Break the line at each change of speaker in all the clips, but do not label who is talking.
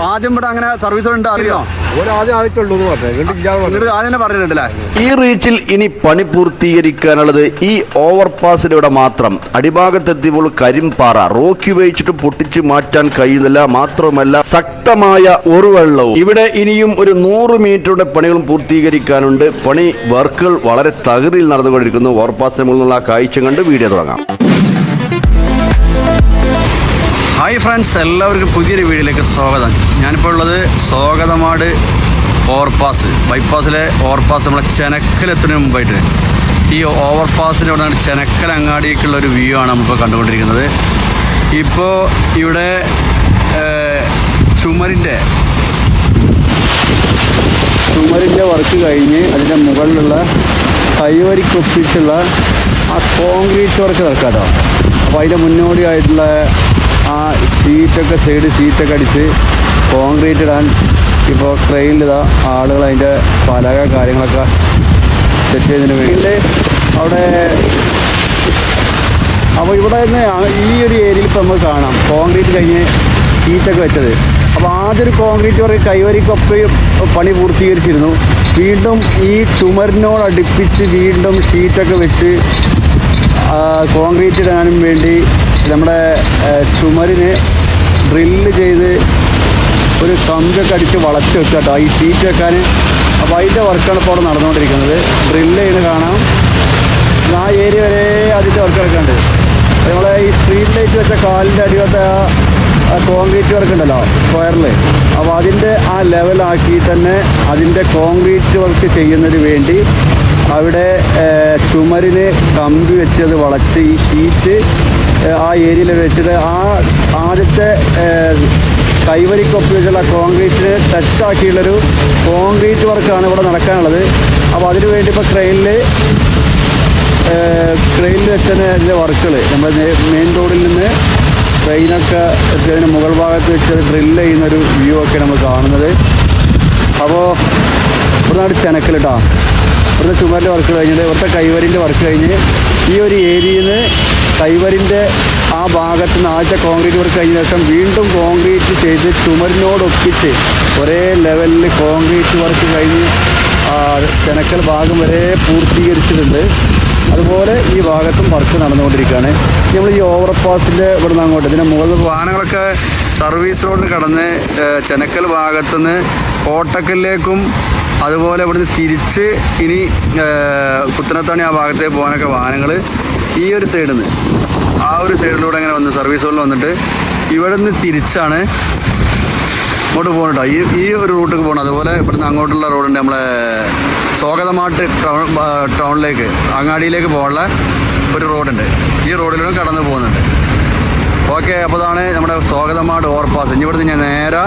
ആദ്യം ഇവിടെ അങ്ങനെ സർവീസ് ഉണ്ട് അറിയോ? ആദ്യം
ഈ റീച്ചിൽ ഇനി പണി പൂർത്തീകരിക്കാനുള്ളത് ഈ ഓവർപാസിലൂടെ മാത്രം. അടിഭാഗത്തെത്തിയപ്പോൾ കരിമ്പാറ. റോക്കി ഉപയോഗിച്ചിട്ട് പൊട്ടിച്ച് മാറ്റാൻ കഴിയുന്നില്ല. മാത്രമല്ല ശക്തമായ ഒരു വെള്ളവും. ഇവിടെ ഇനിയും ഒരു നൂറ് മീറ്ററുടെ പണികളും പൂർത്തീകരിക്കാനുണ്ട്. പണി വർക്കുകൾ വളരെ തകൃതിയിൽ നടന്നുകൊണ്ടിരിക്കുന്നു. ഓവർപാസിന് മുകളിലുള്ള കാഴ്ച കണ്ട് വീഡിയോ തുടങ്ങാം.
ഹായ് ഫ്രണ്ട്സ് എല്ലാവർക്കും പുതിയൊരു വീഡിയോയിലേക്ക് സ്വാഗതം. ഞാനിപ്പോൾ ഉള്ളത് സ്വാഗതമാട് ഓവർപാസ് ബൈപ്പാസിലെ ഓവർപാസ് നമ്മളെ ചെനക്കലെത്തുന്നതിന് മുമ്പായിട്ട്. ഈ ഓവർപാസിന്റെ അവിടെ നിന്ന് ചെനക്കൽ അങ്ങാടിക്കുള്ള ഒരു വ്യൂ ആണ് നമ്മളിപ്പോൾ കണ്ടുകൊണ്ടിരിക്കുന്നത്. ഇപ്പോൾ ഇവിടെ ചുമരിന്റെ ചുമരിന്റെ വർക്ക് കഴിഞ്ഞ് അതിന്റെ മുകളിലുള്ള കൈവരിക്കൊപ്പിച്ചുള്ള ആ കോൺക്രീറ്റ് വർക്ക് നടക്കാം കേട്ടോ അപ്പോൾ അതിന്റെ മുന്നോടിയായിട്ടുള്ള ആ ഷീറ്റൊക്കെ സൈഡ് ഷീറ്റൊക്കെ അടിച്ച് കോൺക്രീറ്റ് ഇടാൻ ഇപ്പോൾ ട്രെയിനിലിതാ ആളുകൾ അതിന്റെ പലക കാര്യങ്ങളൊക്കെ സെറ്റ് ചെയ്തതിന് വേണ്ടി. അവിടെ അപ്പോൾ ഇവിടെ നിന്ന് ഈ ഒരു ഏരിയയിൽ ഇപ്പോൾ നമുക്ക് കാണാം. കോൺക്രീറ്റ് കഴിഞ്ഞ് ഷീറ്റൊക്കെ വെച്ചത്. അപ്പോൾ ആദ്യം ഒരു കോൺക്രീറ്റ് വർക്ക് കൈവരിക്കൊക്കെ പണി പൂർത്തീകരിച്ചിരുന്നു. വീണ്ടും ഈ ചുമരിനോട് അടുപ്പിച്ച് വീണ്ടും ഷീറ്റൊക്കെ വെച്ച് കോൺക്രീറ്റ് ഇടാനും വേണ്ടി നമ്മുടെ ചുമരിന് ഡ്രില്ല് ചെയ്ത് ഒരു കമ്പൊക്കെ അടിച്ച് വളച്ച് വെക്കുക കേട്ടോ ഈ ഷീറ്റ് വെക്കാൻ അപ്പോൾ അതിന്റെ വർക്കാണ് ഇപ്പോൾ അവിടെ നടന്നുകൊണ്ടിരിക്കുന്നത്. ഡ്രില്ല് ചെയ്യുന്നത് കാണാം. ആ ഏരിയ വരെ അതിന്റെ വർക്ക് നടക്കുന്നുണ്ട് നമ്മളെ ഈ സ്ട്രീറ്റ് ലൈറ്റ് വെച്ച കാലിന്റെ അടിവത്തെ ആ കോൺക്രീറ്റ് വർക്ക് ഉണ്ടല്ലോ സ്ക്വയറിൽ അപ്പോൾ അതിന്റെ ആ ലെവലാക്കി തന്നെ അതിന്റെ കോൺക്രീറ്റ് വർക്ക് ചെയ്യുന്നതിന് വേണ്ടി അവിടെ ചുമരിന് കമ്പി വെച്ചത് വളച്ച് ഈ ഷീറ്റ് ആ ഏരിയയിൽ വെച്ചിട്ട് ആ ആദ്യത്തെ കൈവരിക്കൊപ്പ് വെച്ചുള്ള കോൺക്രീറ്റിന് ടച്ച് ആക്കിയുള്ളൊരു കോൺക്രീറ്റ് വർക്കാണ് ഇവിടെ നടക്കാനുള്ളത്. അപ്പോൾ അതിനു വേണ്ടി ഇപ്പോൾ ക്രെയിനിൽ ക്രെയിനിൽ വെച്ചതിന് അതിന്റെ വർക്കുകൾ നമ്മൾ മെയിൻ റോഡിൽ നിന്ന് ട്രെയിനൊക്കെ അതിന് മുകൾ ഭാഗത്ത് വെച്ച് ഡ്രില്ല് ചെയ്യുന്നൊരു വ്യൂ ഒക്കെ നമ്മൾ കാണുന്നത്. അപ്പോൾ ഇവിടുന്നാണ് ചെനക്കൽ കേട്ടോ ഇവിടുത്തെ ചുമരിന്റെ വർക്ക് കഴിഞ്ഞത് ഇവിടുത്തെ കൈവരിന്റെ വർക്ക് കഴിഞ്ഞ് ഈ ഒരു ഏരിയയിൽ നിന്ന് കൈവരിന്റെ ആ ഭാഗത്ത് നിന്ന് ആദ്യത്തെ കോൺക്രീറ്റ് വർക്ക് കഴിഞ്ഞ ശേഷം വീണ്ടും കോൺക്രീറ്റ് ചെയ്ത് ചുമരിനോടൊപ്പിച്ച് ഒരേ ലെവലിൽ കോൺക്രീറ്റ് വർക്ക് കഴിഞ്ഞ് ചെനക്കൽ ഭാഗം വരെ പൂർത്തീകരിച്ചിട്ടുണ്ട്. അതുപോലെ ഈ ഭാഗത്തും വർക്ക് നടന്നുകൊണ്ടിരിക്കുകയാണ്. നമ്മൾ ഈ ഓവർപാസിന്റെ നിന്ന് അങ്ങോട്ട് ഇതിന്റെ മുകളിൽ വാഹനങ്ങളൊക്കെ സർവീസ് റോഡിൽ കടന്ന് ചെനക്കൽ ഭാഗത്തുനിന്ന് കോട്ടക്കലിലേക്കും അതുപോലെ ഇവിടുന്ന് തിരിച്ച് ഇനി കുത്തനത്താണി ആ ഭാഗത്തേക്ക് പോകാനൊക്കെ വാഹനങ്ങൾ ഈ ഒരു സൈഡിൽ നിന്ന് ആ ഒരു സൈഡിലൂടെ അങ്ങനെ വന്ന് സർവീസ് റോഡിൽ വന്നിട്ട് ഇവിടെ നിന്ന് തിരിച്ചാണ് ഇങ്ങോട്ട് പോകണം ഈ ഈ ഒരു റൂട്ടിൽ പോകണം അതുപോലെ ഇവിടുന്ന് അങ്ങോട്ടുള്ള റോഡുണ്ട് നമ്മളെ സ്വാഗതമാട്ട് ടൗൺ ടൗണിലേക്ക് അങ്ങാടിയിലേക്ക് പോകാനുള്ള ഒരു റോഡുണ്ട്. ഈ റോഡിലൂടെ കടന്നു പോകുന്നുണ്ട്. ഓക്കെ അപ്പോൾ അതാണ് നമ്മുടെ സ്വാഗതമാട് ഓവർപാസ്. ഇനി ഇവിടുന്ന് ഞാൻ നേരെ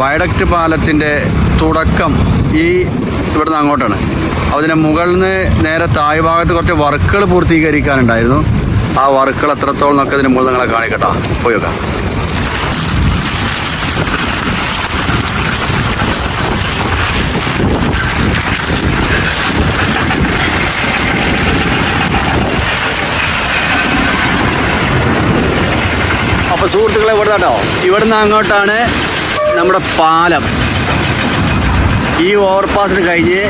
വയഡക്റ്റ് പാലത്തിന്റെ തുടക്കം ഈ ഇവിടുന്ന് അങ്ങോട്ടാണ്. അതിന്റെ മുകളിൽ നിന്ന് നേരെ താഴ് ഭാഗത്ത് കുറച്ച് വർക്കുകൾ പൂർത്തീകരിക്കാനുണ്ടായിരുന്നു. ആ വർക്കുകൾ എത്രത്തോളം എന്നൊക്കെ ഇതിന് മുകളിൽ നിങ്ങളെ കാണിക്കട്ടോ പോയി നോക്കാം. അപ്പോൾ സുഹൃത്തുക്കളെ ഇവിടെ കേട്ടോ. ഇവിടുന്ന് അങ്ങോട്ടാണ് നമ്മുടെ പാലം. ഈ ഓവർപാസിന് കഴിഞ്ഞ്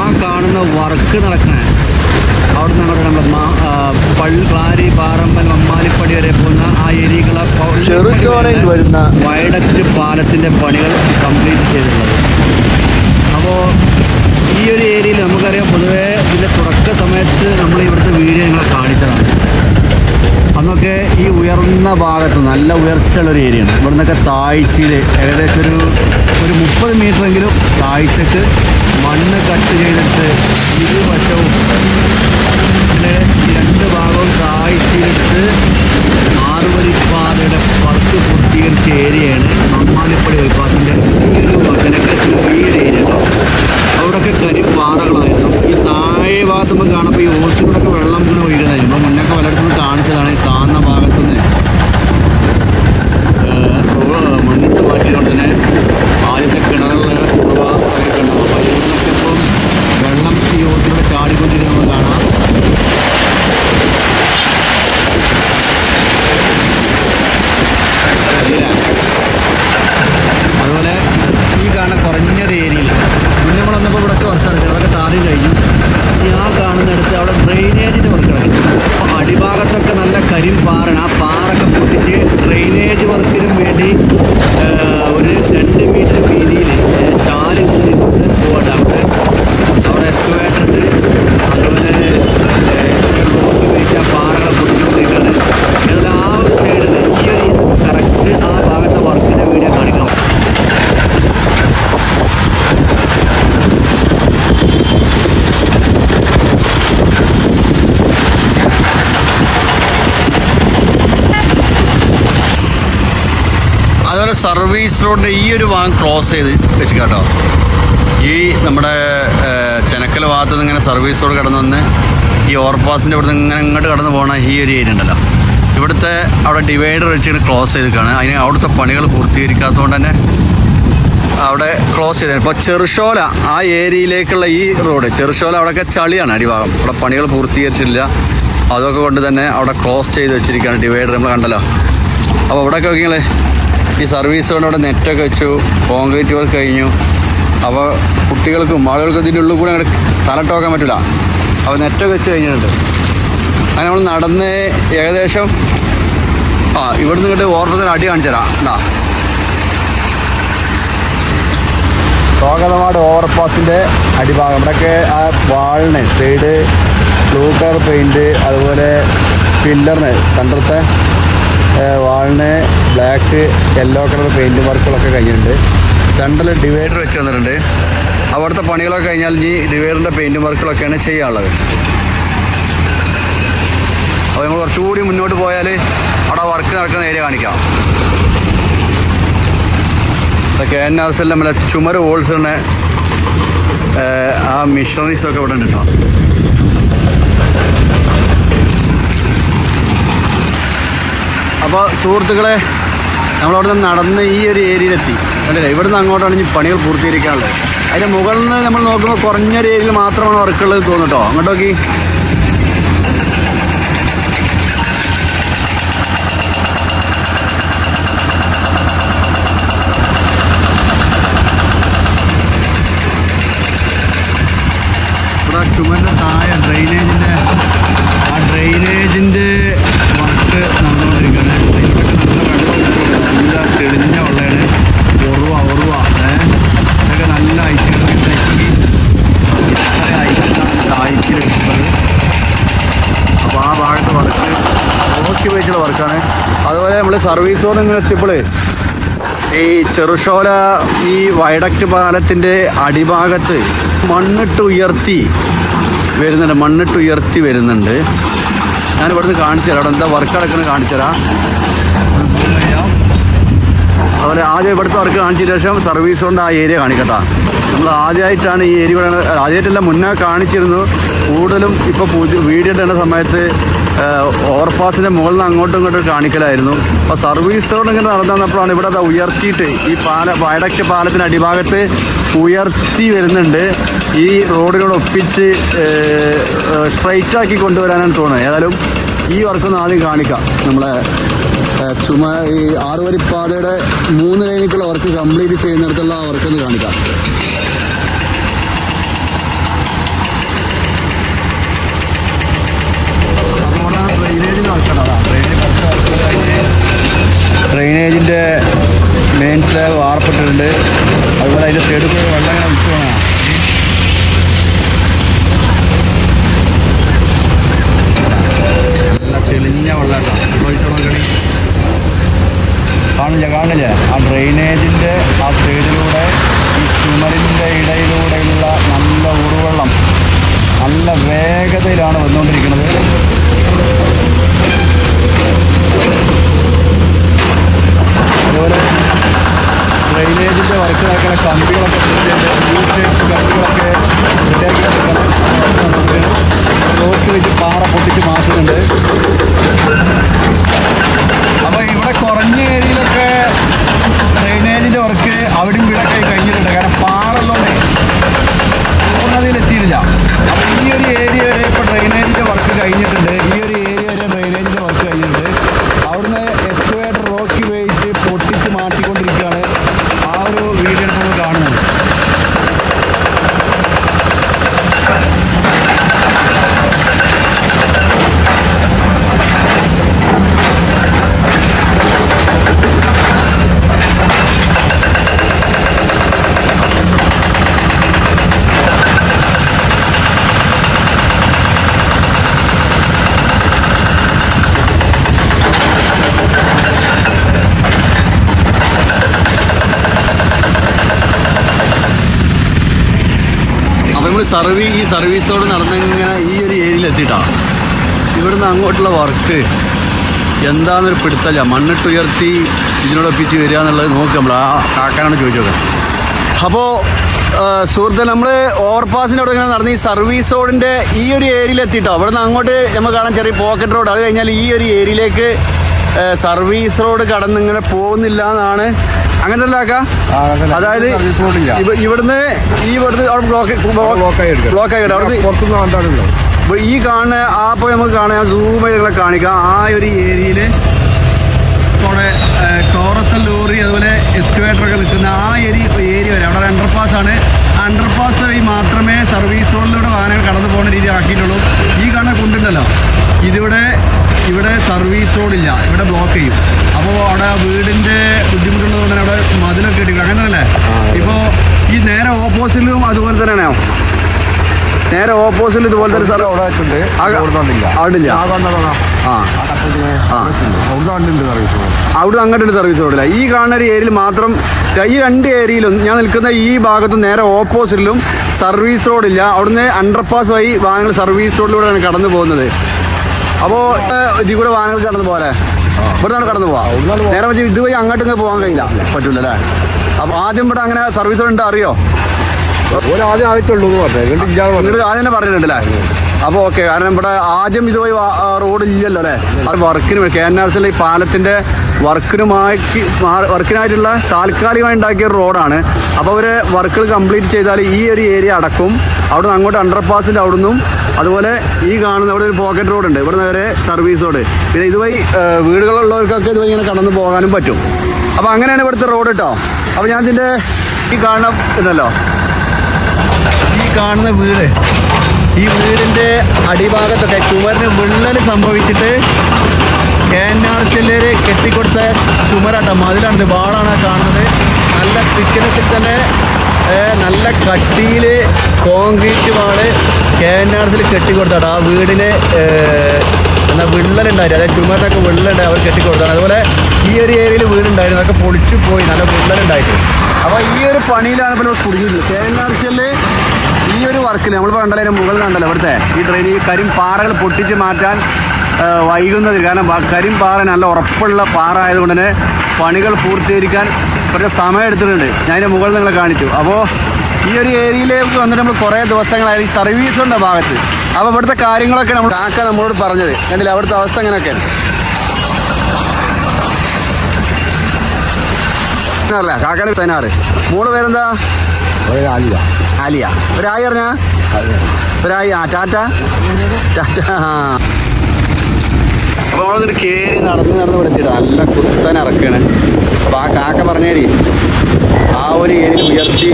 ആ കാണുന്ന വർക്ക് നടക്കണേ. അവിടെ നിന്ന് അങ്ങോട്ട് നമ്മുടെ പള്ളി ക്ലാരി പാറമ്പൻ മമ്മാലിപ്പടി വരെ പോകുന്ന ആ ഏരിയകളെ
വരുന്ന
വയഡക്റ്റ് പാലത്തിന്റെ പണികൾ കംപ്ലീറ്റ് ചെയ്തിട്ടുള്ളത്. അപ്പോൾ ഈ ഒരു ഏരിയയിൽ നമുക്കറിയാം പൊതുവേ ഇതിന്റെ തുടക്ക സമയത്ത് നമ്മൾ ഇവിടുത്തെ വീഡിയോ നിങ്ങളെ കാണിച്ചതാണ്. അന്നൊക്കെ ഈ ഉയർന്ന ഭാഗത്ത് നല്ല ഉയർച്ചയുള്ള ഒരു ഏരിയയാണ്. ഇവിടെ നിന്നൊക്കെ താഴ്ചയിൽ ഏകദേശം ഒരു ഒരു മുപ്പത് മീറ്ററെങ്കിലും താഴ്ചക്ക് മണ്ണ് കട്ട് ചെയ്തിട്ട് ഇരുവശവും രണ്ട് ഭാഗവും താഴ്ചയിലിട്ട് ആറുവരിപ്പാതയുടെ പത്ത് പൂർത്തീകരിച്ച ഏരിയയാണ് മമ്മാലിപ്പടി ബൈപ്പാസിന്റെ ഈ ഒരു ജനക്കത്തിൽ ഈ ഒരു ഏരിയ അവിടെയൊക്കെ കരിപ്പാറകളായിരുന്നു ഈ താഴെ ഭാഗത്തുമ്പോൾ കാണുമ്പോൾ ഈ ഓസിലൂടെയൊക്കെ വെള്ളം ഇങ്ങനെ ഒഴുകുന്നത് നമ്മൾ മുന്നൊക്കെ പലയിടത്തും കാണിച്ചതാണ് ഈ താന്ന ഭാഗത്തുനിന്ന് മണ്ണിട്ട് മാറ്റിയതുകൊണ്ട് തന്നെ ആദ്യത്തെ കിണറുള്ള ഉറവ അവരൊക്കെ ഉണ്ടാവും അപ്പോൾ അതിൽ നിന്നൊക്കെ ഇപ്പം വെള്ളം ഈ ഓസിലൂടെ ചാടിക്കൊണ്ടിരിക്കുന്നത് കാണാം ഇല്ല. റോഡിന്റെ ഈ ഒരു ഭാഗം ക്ലോസ് ചെയ്ത് വെച്ചു കേട്ടോ. ഈ നമ്മുടെ ചെനക്കല ഭാഗത്ത് നിന്ന് ഇങ്ങനെ സർവീസ് റോഡ് കടന്നു വന്ന് ഈ ഓവർപാസിന്റെ ഇവിടെ നിന്ന് ഇങ്ങനെ ഇങ്ങോട്ട് കടന്നു പോകണ ഈ ഒരു ഏരിയ ഉണ്ടല്ലോ. ഇവിടുത്തെ അവിടെ ഡിവൈഡർ വെച്ചിട്ട് ക്ലോസ് ചെയ്തിരിക്കുകയാണ്. അതിന് അവിടുത്തെ പണികൾ പൂർത്തീകരിക്കാത്തതുകൊണ്ട് തന്നെ അവിടെ ക്ലോസ് ചെയ്തത് ഇപ്പോൾ ചെറുശോല ആ ഏരിയയിലേക്കുള്ള ഈ റോഡ് ചെറുശോല അവിടെയൊക്കെ ചളിയാണ് അടിഭാഗം. അവിടെ പണികൾ പൂർത്തീകരിച്ചിട്ടില്ല. അതൊക്കെ കൊണ്ട് തന്നെ അവിടെ ക്ലോസ് ചെയ്ത് വെച്ചിരിക്കുകയാണ് ഡിവൈഡർ നമ്മൾ കണ്ടല്ലോ. അപ്പോൾ ഇവിടെയൊക്കെ നോക്കിയാൽ ഈ സർവീസ് കൊണ്ട് അവിടെ നെറ്റൊക്കെ വെച്ചു കോൺക്രീറ്റ് വർക്ക് കഴിഞ്ഞു. അപ്പോൾ കുട്ടികൾക്കും ആളുകൾക്കും ഇതിന്റെ ഉള്ളിൽ കൂടെ അങ്ങോട്ട് തലട്ടോക്കാൻ പറ്റില്ല അപ്പോൾ നെറ്റൊക്കെ വെച്ച് കഴിഞ്ഞിട്ടുണ്ട്. അങ്ങനെ നമ്മൾ നടന്ന് ഏകദേശം ആ ഇവിടുന്ന് ഇങ്ങോട്ട് ഓർമ്മത്തിന് അടി കാണിച്ചു തരാം. എന്താ സ്വാഗതമാട് ഓവർപാസിന്റെ അടിഭാഗം. ഇവിടെയൊക്കെ ആ വാളിന് സൈഡ് ബ്ലൂ കളർ പെയിന്റ് അതുപോലെ പില്ലറിന് സെന്ററത്തെ വാളിന് ബ്ലാക്ക് യെല്ലോ കളർ പെയിന്റ് വർക്കുകളൊക്കെ കഴിഞ്ഞിട്ടുണ്ട്. സെൻട്രൽ ഡിവൈഡർ വെച്ച് തന്നിട്ടുണ്ട് അവിടുത്തെ പണികളൊക്കെ കഴിഞ്ഞാൽ ഇനി ഡിവൈഡറിന്റെ പെയിന്റ് വർക്കുകളൊക്കെയാണ് ചെയ്യാനുള്ളത്. അപ്പോൾ നമ്മൾ കുറച്ചുകൂടി മുന്നോട്ട് പോയാൽ അവിടെ വർക്ക് നടക്കുന്ന ഏരിയ കാണിക്കാം. കെ എൻ ആർ എസ് നമ്മളെ ചുമര് ഹോൾസറിന് ആ മിഷണറീസൊക്കെ ഇവിടെ ഉണ്ട് കേട്ടോ. അപ്പോൾ സുഹൃത്തുക്കളെ നമ്മളവിടെ നിന്ന് നടന്ന് ഈ ഒരു ഏരിയയിലെത്തി. കണ്ടില്ല? ഇവിടെ നിന്ന് അങ്ങോട്ടാണ് ഇനി പണികൾ പൂർത്തീകരിക്കാനുള്ളത്. അതിന്റെ മുകളിൽ നിന്ന് നമ്മൾ നോക്കുമ്പോൾ കുറഞ്ഞൊരു ഏരിയയിൽ മാത്രമാണ് വർക്കുള്ളത് തോന്നിട്ടോ അങ്ങോട്ട് നോക്കി. ചുമരിന്റെ താഴെ ഡ്രെയിനേജിന്റെ ആ ഡ്രെയിനേജിന്റെ വർക്ക് നടന്നുകൊണ്ടിരിക്കുകയാണ് അതിലൊക്കെ നല്ല വെള്ളം ഒഴിച്ച് നല്ല തെളിഞ്ഞ വെള്ളമാണ് ഉറുവ ഉറുവ ഏ ഇതൊക്കെ നല്ല ഐറ്റം ഐറ്റിൽ കിട്ടുന്നത് അപ്പോൾ ആ ഭാഗത്ത് വർക്ക് നോക്കി വെച്ചുള്ള വർക്കാണ്. അതുപോലെ നമ്മൾ സർവീസ് റോഡ് ഇങ്ങനെ എത്തിയപ്പോൾ ഈ ചെറുഷോല ഈ വയഡക്റ്റ് പാലത്തിന്റെ അടിഭാഗത്ത് മണ്ണിട്ട് ഉയർത്തി വരുന്നുണ്ട് മണ്ണിട്ട് ഉയർത്തി വരുന്നുണ്ട്. ഞാൻ ഇവിടുന്ന് കാണിച്ചു തരാം. അവിടെ എന്താ വർക്ക് നടക്കുന്നത് കാണിച്ചു തരാം. അതുപോലെ ആദ്യം ഇവിടുത്തെ വർക്ക് കാണിച്ചതിന് ശേഷം സർവീസ് കൊണ്ട് ആ ഏരിയ കാണിക്കട്ടാ. നമ്മൾ ആദ്യമായിട്ടാണ് ഈ ഏരിയ ആദ്യമായിട്ടല്ല മുന്നേ കാണിച്ചിരുന്നു. കൂടുതലും ഇപ്പോൾ വീഡിയോ ഇടേണ്ട സമയത്ത് ഓവർപാസിന്റെ മുകളിൽ നിന്ന് അങ്ങോട്ടും ഇങ്ങോട്ടും കാണിക്കലായിരുന്നു. അപ്പോൾ സർവീസ് റോഡ് ഇങ്ങനെ നടന്നു വന്നപ്പോഴാണ് ഇവിടെ അത് ഉയർത്തിയിട്ട് ഈ പാല വയഡക്റ്റ് പാലത്തിന്റെ അടിഭാഗത്ത് ഉയർത്തി വരുന്നുണ്ട്. ഈ റോഡിനോട് ഒപ്പിച്ച് സ്ട്രൈറ്റ് ആക്കി കൊണ്ടുവരാനാണ് തോന്നുന്നത്. ഏതായാലും ഈ വർക്കൊന്ന് ആദ്യം കാണിക്കാം. നമ്മളെ ചുമ ഈ ആറുവരിപ്പാതയുടെ മൂന്ന് ലൈനിക്കുള്ള വർക്ക് കംപ്ലീറ്റ് ചെയ്യുന്നിടത്തുള്ള ആ വർക്ക് ഒന്ന് കാണിക്കാം. ഡ്രെയിനേജിന്റെ മെയിൻ സ്ലാബ് വാർപ്പിട്ടിട്ടുണ്ട്. അതുപോലെ അതിന്റെ സൈഡിൽ കൂടെ വെള്ളം ഇങ്ങനെ നല്ല തെളിഞ്ഞ വെള്ളം ഒഴിച്ചു നോക്കണി കാണില്ല കാണില്ല. ആ ഡ്രെയിനേജിന്റെ ആ സൈഡിലൂടെ ഈ ചുമരിന്റെ ഇടയിലൂടെയുള്ള നല്ല ഉറുവെള്ളം നല്ല വേഗതയിലാണ് വന്നുകൊണ്ടിരിക്കുന്നത്. അതുപോലെ ഡ്രെയിനേജിന്റെ വർക്ക് നടക്കുന്ന കമ്പികളൊക്കെ കമ്പികളൊക്കെ റോഡ് വെച്ച് പാറ പൊട്ടിച്ച് മാറ്റുന്നുണ്ട്. അപ്പോൾ ഇവിടെ കുറഞ്ഞ ഏരിയയിലൊക്കെ ഡ്രെയിനേജിന്റെ വർക്ക് അവിടെയും ഇവിടെയൊക്കെ കഴിഞ്ഞിട്ടുണ്ട്. കാരണം പാറുള്ളതുകൊണ്ടേ പൂർണതയിൽ എത്തിയിട്ടില്ല അപ്പോൾ ഈ ഒരു ഏരിയ വരെ ഇപ്പോൾ ഡ്രെയിനേജിന്റെ വർക്ക് കഴിഞ്ഞിട്ടുണ്ട് ഈ ഒരു ഏരിയ വരെ ഡ്രെയിനേജിന്റെ വർക്ക് കഴിഞ്ഞിട്ടുണ്ട് അവിടുന്ന് എക്സ്കവേറ്റർ റോക്കി ഉപയോഗിച്ച് പൊട്ടിച്ച് മാറ്റിക്കൊണ്ടിരിക്കുകയാണ് ആ ഒരു വീഡിയോ നമ്മൾ കാണുന്നത് അപ്പോൾ നമ്മൾ സർവീ ഈ സർവീസോട് നടന്നിങ്ങനെ ഈ ഒരു ഏരിയയിൽ എത്തിയിട്ടാണ് ഇവിടുന്ന് അങ്ങോട്ടുള്ള വർക്ക് എന്താണെന്നൊരു പിടുത്തല്ല. മണ്ണിട്ടുയർത്തി ഇതിനോടൊപ്പിച്ച് വരിക എന്നുള്ളത് നോക്കി നമ്മൾ ആ കാക്കാനാണ് ചോദിച്ചു നോക്കാം. അപ്പോൾ സുഹൃത്ത് നമ്മൾ ഓവർപാസിന്റെ അവിടെ ഇങ്ങനെ നടന്ന് ഈ സർവീസ് റോഡിന്റെ ഈ ഒരു ഏരിയയിൽ എത്തിയിട്ടോ. അവിടെ നിന്ന് അങ്ങോട്ട് നമ്മൾ കാണാൻ ചെറിയ പോക്കറ്റ് റോഡ് അത് കഴിഞ്ഞാൽ ഈ ഒരു ഏരിയയിലേക്ക് സർവീസ് റോഡ് കടന്നിങ്ങനെ പോകുന്നില്ല എന്നാണ് അങ്ങനത്തെ അല്ല അതായത് ഇവിടുന്ന് ഈ ഇവിടുന്ന് അവിടെ ബ്ലോക്ക്
ബ്ലോക്ക് ആയിട്ട് എടുക്കുക.
ബ്ലോക്ക് ആയിട്ട് അവിടുന്ന്
പുറത്തുനിന്ന്
ഇപ്പൊ ഈ കാണുന്ന ആ പോയ നമുക്ക് കാണാം. സൂം നിങ്ങളെ കാണിക്കാം. ആ ഒരു ഏരിയയിൽ ഇവിടെ ടോറസ് ലോറി അതുപോലെ എക്സ്കവേറ്റർ ഒക്കെ നിൽക്കുന്ന ആ ഏരിയ ഏരിയ വരെ. അവിടെ അണ്ടർപാസ് ആണ്. അണ്ടർപാസ് വഴി മാത്രമേ സർവീസ് റോഡിലൂടെ വാഹനങ്ങൾ കടന്നു പോകുന്ന രീതി ആക്കിയിട്ടുള്ളൂ ഈ കാണുന്ന കുണ്ടുണ്ടല്ലോ. ഇതിവിടെ ഇവിടെ സർവീസ് റോഡില്ല ഇവിടെ ബ്ലോക്ക് ചെയ്യും. അപ്പോൾ അവിടെ വീടിന്റെ ബുദ്ധിമുട്ടുള്ളത് കൊണ്ട് അവിടെ മതിലൊക്കെ ഇട്ടില്ല അങ്ങനല്ലേ ഇപ്പോൾ ഈ നേരെ ഓപ്പോസിറ്റിലും അതുപോലെ തന്നെയാണോ? നേരെ ഓപ്പോസിറ്റിൽ ഇതുപോലെ തന്നെ സാർ
അവിടെ
അങ്ങോട്ട് സർവീസ് റോഡില്ല ഈ കാണുന്ന ഒരു ഏരിയയിൽ മാത്രം ഈ രണ്ട് ഏരിയയിലും ഞാൻ നിൽക്കുന്ന ഈ ഭാഗത്തും നേരെ ഓപ്പോസിറ്റിലും സർവീസ് റോഡില്ല അവിടുന്ന് അണ്ടർപാസ് വഴി വാഹനങ്ങൾ സർവീസ് റോഡിലൂടെയാണ് കടന്നു പോകുന്നത്. അപ്പോൾ ഇതിൽ കൂടെ വാഹനങ്ങൾ കടന്നു പോരെ. ഇവിടെ കടന്നു പോവാം. നേരെ വെച്ച് ഇതുവഴി അങ്ങോട്ടും ഇങ്ങനെ പോകാൻ കഴിയില്ല. പറ്റൂല അല്ലേ? അപ്പോൾ ആദ്യം ഇവിടെ അങ്ങനെ സർവീസ് ഉണ്ടോ അറിയോ?
ആദ്യം ആയിട്ടുള്ളൂ
ആദ്യം തന്നെ പറഞ്ഞിട്ടുണ്ടല്ലേ അപ്പോൾ ഓക്കെ. കാരണം ഇവിടെ ആദ്യം ഇതുവഴി റോഡ് ഇല്ലല്ലോ അല്ലേ? അത് വർക്കിന് കെ എൻ ആർ സിയിലെ ഈ പാലത്തിന്റെ വർക്കിനുമായി വർക്കിനായിട്ടുള്ള താൽക്കാലികമായി ഉണ്ടാക്കിയ ഒരു റോഡാണ്. അപ്പോൾ അവർ വർക്കുകൾ കംപ്ലീറ്റ് ചെയ്താൽ ഈ ഒരു ഏരിയ അടക്കും. അവിടുന്ന് അങ്ങോട്ട് അണ്ടർ പാസിന്റെ അവിടെ നിന്നും അതുപോലെ ഈ കാണുന്ന അവിടെ ഒരു പോക്കറ്റ് റോഡ് ഉണ്ട്. ഇവിടെ വരെ സർവീസ് റോഡ് പിന്നെ ഇതുവഴി വീടുകളുള്ളവർക്കൊക്കെ ഇതുവഴി ഇങ്ങനെ കടന്നു പോകാനും പറ്റും. അപ്പോൾ അങ്ങനെയാണ് ഇവിടുത്തെ റോഡ് കേട്ടോ അപ്പോൾ ഞാൻ ഇതിന്റെ ഈ കാണുന്ന ഇതല്ലോ. ഈ കാണുന്ന വീട് ഈ വീടിന്റെ അടിഭാഗത്തൊക്കെ ചുമരിന് വിള്ളൽ സംഭവിച്ചിട്ട് കെ എൻ ആർ സില്ലേര് കെട്ടിക്കൊടുത്ത ചുമരാട്ടോ. മതിലാണ് വാളാണ് കാണുന്നത്. നല്ല തിക്നെസ്സിൽ തന്നെ നല്ല കട്ടിയിൽ concrete wall K N R സിൽ കെട്ടിക്കൊടുത്താട്ടോ ആ വീടിന് എന്നാൽ വിള്ളലുണ്ടായിരുന്നു. അതായത് ചുമരിനൊക്കെ വിള്ളലുണ്ടായി അവർ കെട്ടിക്കൊടുത്താണ് അതുപോലെ ഈ ഒരു ഏരിയയിൽ വീടുണ്ടായിരുന്നു. അതൊക്കെ പൊളിച്ചു പോയി നല്ല വിള്ളലുണ്ടായിട്ട് അപ്പോൾ ഈ ഒരു പണിയിലാണ് ഇപ്പോൾ കുടിക്കുന്നത് കെ എൻ ആർ ഈ ഒരു വർക്കിൽ നമ്മൾ കണ്ടല്ലോ മുകളിൽ കണ്ടല്ലോ ഇവിടുത്തെ ഈ ട്രെയിൻ ഈ പാറകൾ പൊട്ടിച്ച് മാറ്റാൻ വൈകുന്നത്. കാരണം വ- കരിം പാറ നല്ല ഉറപ്പുള്ള പാറ ആയതുകൊണ്ട് തന്നെ പണികൾ പൂർത്തീകരിക്കാൻ കുറച്ച് സമയം എടുത്തിട്ടുണ്ട്. ഞാൻ അതിന്റെ മുകളിൽ നിങ്ങളെ കാണിച്ചു. അപ്പോൾ ഈ ഒരു ഏരിയയിലേക്ക് വന്നിട്ട് നമ്മൾ കുറേ ദിവസങ്ങളായി ഈ സർവീസുണ്ട് ഭാഗത്ത്. അപ്പോൾ ഇവിടുത്തെ കാര്യങ്ങളൊക്കെ നമ്മൾ കാക്ക നമ്മളോട് പറഞ്ഞത്. കണ്ടില്ല? അവിടുത്തെ അവസ്ഥ എങ്ങനെയൊക്കെ അല്ല കാക്കനെ സൈനാറ്. മൂന്ന് പേരെന്താ?
ആലിയ.
ആലിയ. ഒരായി അറിഞ്ഞാ ഒരായി ആ ടാറ്റ? ടാറ്റ. അപ്പോൾ നമ്മളൊന്നിട്ട് കയറി നടന്ന് നടന്ന് വിളിച്ചിട്ട് നല്ല കുത്തൻ ഇറക്കാണ്. അപ്പോൾ ആ കാക്ക പറഞ്ഞേരി ആ ഒരു ഏരിയയിൽ ഉയർത്തി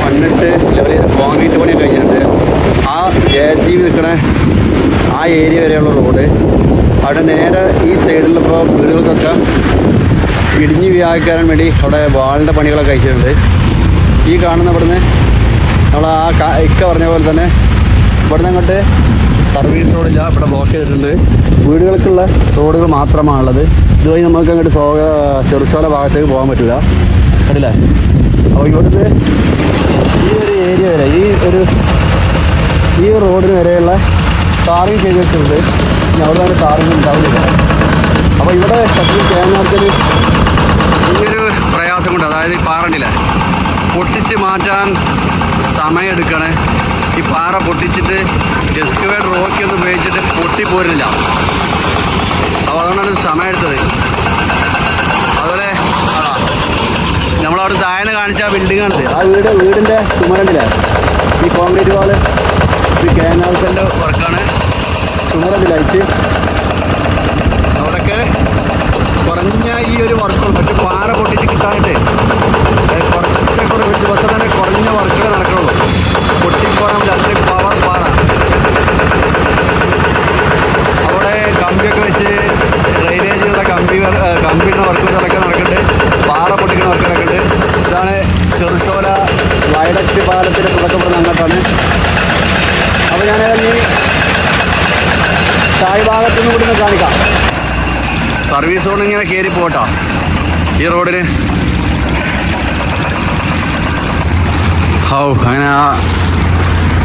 മണ്ണിട്ട് കോൺക്രീറ്റ് പണി കഴിഞ്ഞിട്ട് ആ ജെ സി ബി നിൽക്കണ ആ ഏരിയ വരെയുള്ള റോഡ് അവിടെ നേരെ ഈ സൈഡിലിപ്പോൾ വീടുകൾക്കൊക്കെ ഇടിഞ്ഞ് വ്യാപിക്കാൻ വേണ്ടി അവിടെ വാളിന്റെ പണികളൊക്കെ കഴിച്ചിട്ടുണ്ട്. ഈ കാണുന്ന ഇവിടുന്ന് നമ്മൾ ആ ഇക്ക പറഞ്ഞ പോലെ തന്നെ ഇവിടുന്ന് അങ്ങോട്ട് സർവീസ് റോഡില്ല ഇവിടെ ബ്ലോക്ക് ചെയ്തിട്ടുണ്ട്. വീടുകൾക്കുള്ള റോഡുകൾ മാത്രമാണ് ഉള്ളത് ഇതുവഴി നമുക്ക് അങ്ങോട്ട് സോക ചെറുശോല ഭാഗത്തേക്ക് പോകാൻ പറ്റില്ല കണ്ടില്ലേ? അപ്പോൾ ഇവിടുന്ന് ഈ ഒരു ഏരിയ വരെ ഈ ഒരു ഈ റോഡിന് വരെയുള്ള ടാറിങ് ചെയ്ത് വെച്ചിട്ടുണ്ട്. ഇനി അവിടെ നിന്ന് ടാറിങ് ഉണ്ടാവുന്നില്ല അപ്പോൾ ഇവിടെ ശക്തി തേങ്ങാർക്കൽ ഇങ്ങനൊരു പ്രയാസം കൊണ്ട് അതായത് ഈ പാറണ്ടില്ല പൊട്ടിച്ച് മാറ്റാൻ സമയമെടുക്കണേ ഈ പാറ പൊട്ടിച്ചിട്ട് എക്സ്കവേറ്റർ റോക്കി ഒന്ന് ഉപയോഗിച്ചിട്ട് പൊട്ടിപ്പോരില്ല അപ്പോൾ അതുകൊണ്ടാണ് സമയം സമയമെടുത്തത് അതുപോലെ നമ്മളവിടെ താഴെ കാണിച്ച ആ ബിൽഡിംഗ് ആണിത്. ആ വീട് വീടിന്റെ ചുമരണ്ടില്ലേ? ഈ കോൺക്രീറ്റ് വാൾ ഈ കെ ഹൗസിന്റെ വർക്കാണ് ചുമരണ്ടിലായിട്ട് അവിടെയൊക്കെ കുറഞ്ഞ ഈ ഒരു വർക്കുണ്ട് പക്ഷെ പാറ പൊട്ടിച്ച് കിട്ടാനായിട്ട് ഏ, കുറച്ച് കുറേ ഒരു ദിവസം തന്നെ കുറഞ്ഞ വർക്കുകൾ നടക്കുള്ളൂ പൊട്ടിപ്പോരാൻ പറ്റില്ല അത്രയും പവർ പാറ അവിടെ കമ്പിയൊക്കെ വെച്ച് ഡ്രെയിനേജിലുള്ള കമ്പി വർ- ഏ, കമ്പിയുടെ വർക്കുകളൊക്കെ നടക്കുന്നുണ്ട് പാറ പൊട്ടിക്കുന്ന വർക്ക് നടക്കുന്നുണ്ട് ഇതാണ് ചെറുശോല വയലറ്റ് പാലത്തിന്റെ തുടക്കപ്പെടുന്ന അങ്ങോട്ടാണ് അപ്പോൾ ഞാൻ ഈ താഴ്ഭാഗത്തു നിന്ന് കൂടി ഒന്ന് കാണിക്കാം സർവീസ് റോഡ് ഇങ്ങനെ കയറി പോട്ടോ ഈ റോഡിന് ഹൗ അങ്ങനെ ആ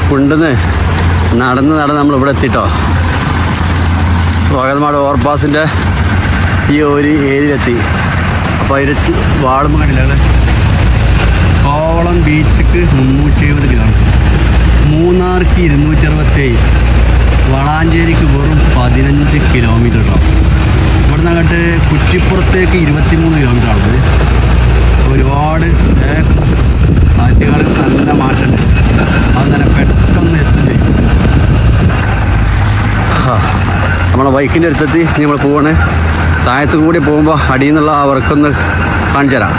കുണ്ടെന്ന് നടന്ന് നടന്ന് നമ്മൾ ഇവിടെ എത്തിട്ടോ. സ്വാഗതമാട് ഓവർപാസിന്റെ ഈ ഒരു ഏരിയയിലെത്തി. അപ്പോൾ അതിൽ കണ്ടില്ല അല്ലേ കോവളം ബീച്ചിക്ക് മുന്നൂറ്റി എഴുപത് കിലോമീറ്റർ മൂന്നാർക്ക് ഇരുന്നൂറ്റി അറുപത്തേഴ് വളാഞ്ചേരിക്ക് വെറും പതിനഞ്ച് കിലോമീറ്റർ കേട്ടോ ഇവിടുന്ന് അങ്ങോട്ട് കുറ്റിപ്പുറത്തേക്ക് ഇരുപത്തിമൂന്ന് കിലോമീറ്റർ ആണത് ഒരുപാട് കാറ്റുകൾ നല്ല മാറ്റമുണ്ട്. അത് പെട്ടെന്ന് എത്തും ചെയ്യും. നമ്മളെ ബൈക്കിന്റെ അടുത്തെത്തി നമ്മൾ പോവാണ്. താഴത്തു കൂടി പോകുമ്പോൾ അടിയിൽ നിന്നുള്ള ആ വർക്കൊന്ന് കാണിച്ചു തരാം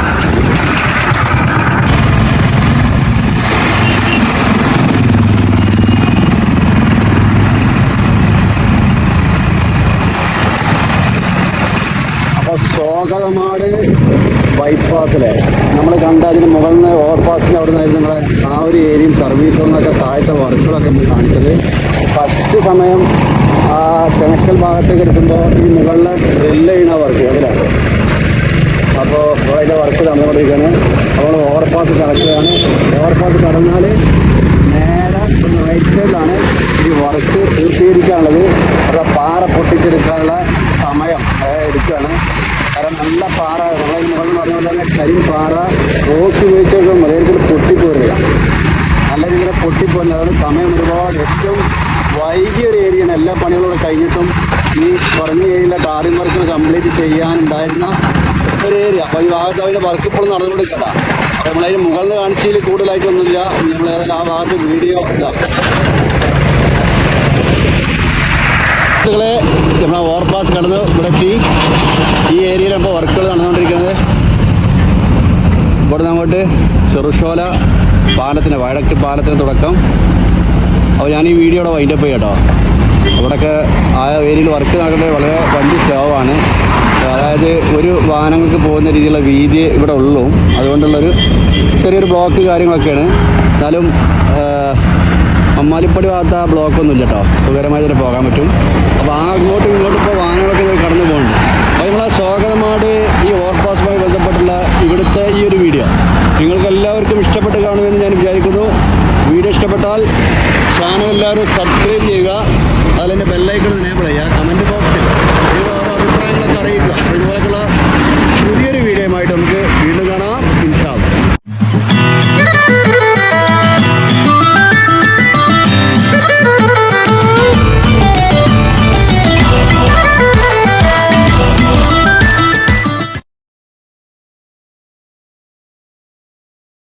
സ്വാഗതമാട് ബൈപ്പാസിലെ നമ്മൾ കണ്ട അതിന് മുകളിൽ നിന്ന് ഓവർപാസിന്റെ അവിടെ നിന്നായിരുന്നു നിങ്ങളെ ആ ഒരു ഏരിയയും സർവീസും എന്നൊക്കെ താഴത്തെ വർക്കുകളൊക്കെ നമ്മൾ കാണിച്ചത്. ഫസ്റ്റ് സമയം ആ ചെനക്കൽ ഭാഗത്തേക്ക് എടുക്കുമ്പോൾ ഈ മുകളിലെ ഡ്രില്ല് ചെയ്യുന്ന വർക്ക് അതിലാണ് അപ്പോൾ അതിന്റെ വർക്ക് നടന്നുകൊണ്ടിരിക്കുകയാണ്. അപ്പോൾ ഓവർപാസ് കടക്കുകയാണ് ഓവർപാസ് കടന്നാൽ നേരെ റൈറ്റ് സൈഡിലാണ് ഈ വർക്ക് പൂർത്തീകരിക്കാനുള്ളത്. അവിടെ പാറ പൊട്ടിച്ചെടുക്കാനുള്ള സമയം എടുക്കുകയാണ് കാരണം നല്ല പാറ നമ്മളതിന് മുകളിൽ പറഞ്ഞ പോലെ കരിം പാറ റോക്ക് ഉപയോഗിച്ചൊക്കെ മലയാളത്തിൽ പൊട്ടിപ്പോരുക. നല്ല രീതിയിൽ പൊട്ടിപ്പോരുന്നത് അതുകൊണ്ട് സമയം ഒരുപാട്. ഏറ്റവും വൈകിയ ഒരു ഏരിയയാണ് എല്ലാ പണികളും കഴിഞ്ഞിട്ടും ഈ കുറഞ്ഞ ഏരിയയിലെ ടാറിംഗ് വർക്ക് കംപ്ലീറ്റ് ചെയ്യാനുണ്ടായിരുന്ന ഒരു ഏരിയ അപ്പോൾ ഈ ഭാഗത്ത് അതിന്റെ വർക്ക് ഇപ്പോൾ നടന്നുകൊണ്ടിരിക്കണ്ട അപ്പോൾ നമ്മളതിന് മുകളിൽ കാണിച്ചതിൽ കൂടുതലായിട്ടൊന്നുമില്ല. നമ്മൾ ഏതായാലും ആ ഭാഗത്ത് വീഡിയോ സുഹൃത്തുക്കളെ നമ്മളെ ഓവർപാസ് കടന്ന് ഇവിടെ ഈ ഏരിയയിൽ വർക്ക് നടന്നുകൊണ്ടിരിക്കുന്നത് ഇവിടെ ചെറുഷോല പാലത്തിന് വയഡക്ട് പാലത്തിന് തുടക്കം. അപ്പോൾ ഞാൻ ഈ വീഡിയോയുടെ വൈൻഡപ്പ് ചെയ്യാം കേട്ടോ അവിടെയൊക്കെ ആ ഏരിയയിൽ വർക്ക് നടക്കുന്നത് വളരെ വണ്ടി സ്ലോവാണ് അതായത് ഒരു വാഹനങ്ങൾക്ക് പോകുന്ന രീതിയിലുള്ള വീതി ഇവിടെ ഉള്ളൂ. അതുകൊണ്ടുള്ളൊരു ചെറിയൊരു ബ്ലോക്ക് കാര്യങ്ങളൊക്കെയാണ്. എന്നാലും അമ്മാലിപ്പടി ഭാഗത്ത് ആ ബ്ലോക്കൊന്നും ഇല്ല കേട്ടോ സുഖകരമായി തന്നെ പോകാൻ പറ്റും. അപ്പോൾ ആ അങ്ങോട്ടും ഇങ്ങോട്ടും ഇപ്പോൾ വാഹനങ്ങളൊക്കെ കടന്നു പോകുന്നുണ്ട്. അപ്പോൾ നമ്മളാ സ്വാഗതമാട് ഈ